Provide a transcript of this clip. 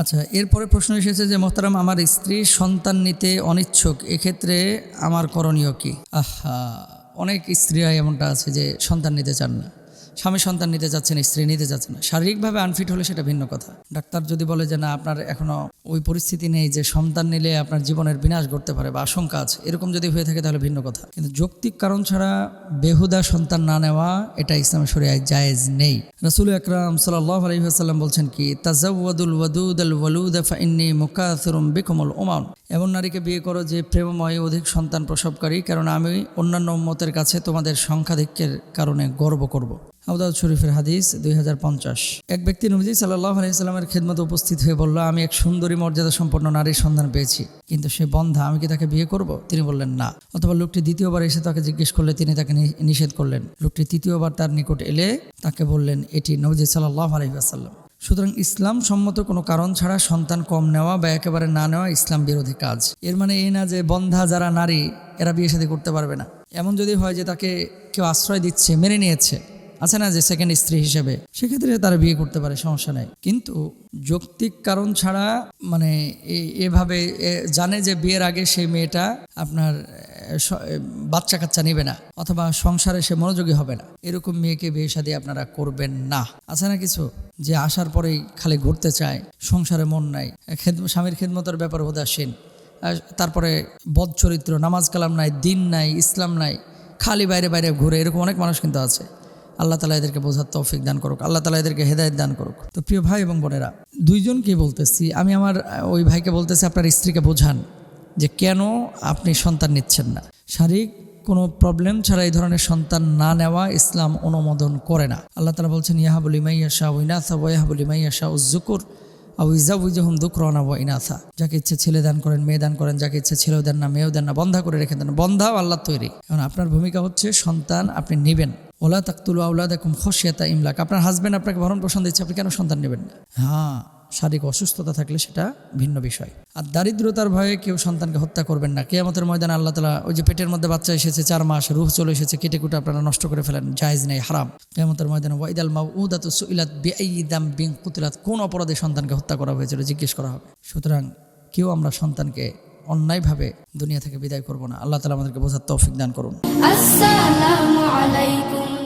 আচ্ছা এরপরে প্রশ্ন এসেছে যে, মোহতারাম, আমার স্ত্রী সন্তান নিতে অনিচ্ছুক, এক্ষেত্রে আমার করণীয় কি? আহা, অনেক স্ত্রীরা এমনটা আছে যে সন্তান নিতে চান না। স্বামী সন্তান নিতে চাচ্ছেন স্ত্রী নিতে চাচ্ছে না। শারীরিকভাবে আনফিট হলে সেটা ভিন্ন কথা। ডাক্তার যদি বলে যে, না, আপনার এখনও ওই পরিস্থিতি নেই যে, সন্তান নিলে আপনার জীবনের বিনাশ ঘটতে পারে বা আশঙ্কা আছে, এরকম যদি হয়ে থাকে তাহলে ভিন্ন কথা। কিন্তু যৌক্তিক কারণ ছাড়া বেহুদা সন্তান না নেওয়া, এটা ইসলামের শরিয়ায় জায়েজ নেই। রাসুল আকরাম সাল্লাহ আলহিহাসাল্লাম বলছেন কি তাজাউদুল ওয়াদুদ আল ওয়ালুদ ফাইন্নি মুকাসরুম বিকমল ওমান এমন নারীকে বিয়ে করো যে, প্রেমময় অধিক সন্তান প্রসবকারী কারণ আমি অন্যান্য মতের কাছে তোমাদের সংখ্যাধিক্যের কারণে গর্ব করব। আবুদাউদ শরীফের হাদিস দুই এক ব্যক্তি নবজি সাল্লাহ আলাইসাল্লামের খেদমতে উপস্থিত হয়ে বলল, আমি এক সুন্দরী মর্যাদা সম্পন্ন নারীর সন্ধান পেয়েছি, কিন্তু সে বন্ধা, আমি কি তাকে বিয়ে করব? তিনি বললেন, না। অথবা লোকটি দ্বিতীয়বার এসে তাকে জিজ্ঞেস করলে তিনি তাকে নিষেধ করলেন। লোকটি তৃতীয়বার তার নিকট এলে তাকে বললেন, এটি নবজি সাল্লাহ আলহিহাসাল্লাম সুতরাং ইসলাম সম্মত কোনো কারণ ছাড়া সন্তান কম নেওয়া বা একেবারে না নেওয়া ইসলাম বিরোধী কাজ। এর মানে এই না যে বন্ধা যারা নারী, এরা বিয়ে শাদী করতে পারবে না। এমন যদি হয় যে তাকে কেউ আশ্রয় দিচ্ছে, মেনে নিয়েছে আছে না যে সেকেন্ড স্ত্রী হিসেবে? সেক্ষেত্রে তারা বিয়ে করতে পারে, সমস্যা নেই। কিন্তু যৌক্তিক কারণ ছাড়া মানে এভাবে জানে যে বিয়ের আগে সেই মেয়েটা আপনার বাচ্চা কাচ্চা নেবে না, অথবা সংসারে সে মনোযোগী হবে না। এরকম মেয়েকে বিয়ে শাদী আপনারা করবেন না। আছে না কিছু? যে আসার পরেই খালি ঘুরতে চায়, সংসারে মন নাই। স্বামীর খেদমতের ব্যাপার উদাসীন। তারপরে বদ চরিত্র, নামাজ কালাম নাই, দিন নাই, ইসলাম নাই, খালি বাইরে বাইরে ঘুরে, এরকম অনেক মানুষ কিন্তু আছে। আল্লাহ তালা এদেরকে বোঝার তৌফিক দান করুক, আল্লাহ তালা এদেরকে হেদায়ত দান করুক। তো প্রিয় ভাই এবং বোনেরা, দুইজনকে বলতেছি, আমি আমার ওই ভাইকে বলতেছি, আপনার স্ত্রীকে বোঝান যে কেন আপনি সন্তান নিচ্ছেন না। শারীরিক কোনো প্রবলেম ছাড়া এই ধরনের সন্তান না নেওয়া ইসলাম অনুমোদন করে না। আল্লাহ তালা বলছেন, ইয়াহাবুলি মাইয়া শাহ উইনাথা ওয়াহাবুলি মাইয়া শাহ উজ্জুকুর আউ ইজাউজহম দুকরানা ওয়া ইনাথা যাকে ইচ্ছে ছেলে দান করেন, মেয়ে দান করেন, যাকে ইচ্ছে ছেলেও দেন না, মেয়েও দেন না, বন্ধা করে রেখে দেন বন্ধাও আল্লাহ তৈরি। এখন আপনার ভূমিকা হচ্ছে সন্তান আপনি নেবেন। ওলা তাকতুল আউলাদ একুম খসিয়াতা ইমলাক। আপনার হাজবেন্ড আপনাকে ভরণ পোষণ দিচ্ছে, আপনি কেন সন্তান নেবেন না? হ্যাঁ শারীরিক অসুস্থতা থাকলে সেটা ভিন্ন বিষয়। আর দারিদ্রতার ভয়ে কেউ সন্তানকে হত্যা করবেন না। কেয়ামতের ময়দানে আল্লাহ তালা ওই যে পেটের মধ্যে বাচ্চা এসেছে, চার মাস, রুহ চলে এসেছে, কেটে কুটে আপনারা নষ্ট করে ফেলেন, জায়েজ নেই, হারাম। কেয়ামতের ময়দানে ওয়াইদাল মাউ উদাত সুইলাত বেআইদাম বিং কুতিলাত কোন অপরাধে সন্তানকে হত্যা করা হয়েছিল জিজ্ঞেস করা হবে। সুতরাং কেউ আমরা সন্তানকে অন্যায়ভাবে দুনিয়া থেকে বিদায় করব না। আল্লাহ তালা আমাদেরকে বোঝার তৌফিক দান করুন। আসসালামু আলাইকুম।